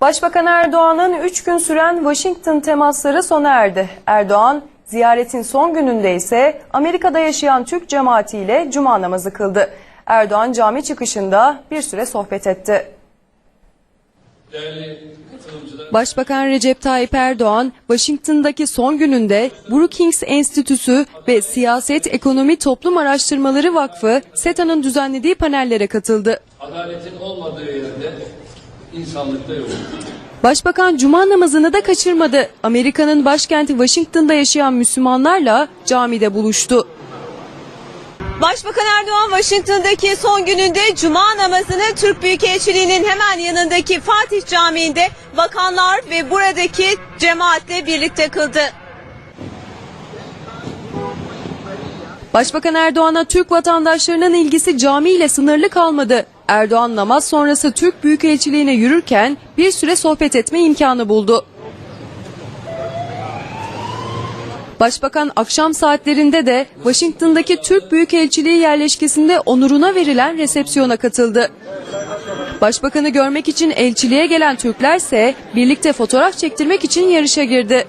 Başbakan Erdoğan'ın 3 gün süren Washington temasları sona erdi. Erdoğan ziyaretin son gününde ise Amerika'da yaşayan Türk cemaatiyle cuma namazı kıldı. Erdoğan cami çıkışında bir süre sohbet etti. Başbakan Recep Tayyip Erdoğan, Washington'daki son gününde Brookings Enstitüsü ve Siyaset Ekonomi Toplum Araştırmaları Vakfı, SETA'nın düzenlediği panellere katıldı. Adaletin olmadığı yerde insanlık da yok. Başbakan cuma namazını da kaçırmadı. Amerika'nın başkenti Washington'da yaşayan Müslümanlarla camide buluştu. Başbakan Erdoğan Washington'daki son gününde cuma namazını Türk Büyükelçiliği'nin hemen yanındaki Fatih Camii'nde bakanlar ve buradaki cemaatle birlikte kıldı. Başbakan Erdoğan'a Türk vatandaşlarının ilgisi camiyle sınırlı kalmadı. Erdoğan namaz sonrası Türk Büyükelçiliğine yürürken bir süre sohbet etme imkanı buldu. Başbakan akşam saatlerinde de Washington'daki Türk Büyükelçiliği yerleşkesinde onuruna verilen resepsiyona katıldı. Başbakanı görmek için elçiliğe gelen Türklerse birlikte fotoğraf çektirmek için yarışa girdi.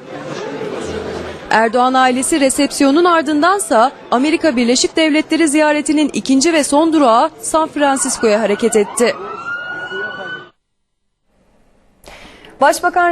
Erdoğan ailesi resepsiyonun ardındansa Amerika Birleşik Devletleri ziyaretinin ikinci ve son durağı San Francisco'ya hareket etti. Başbakan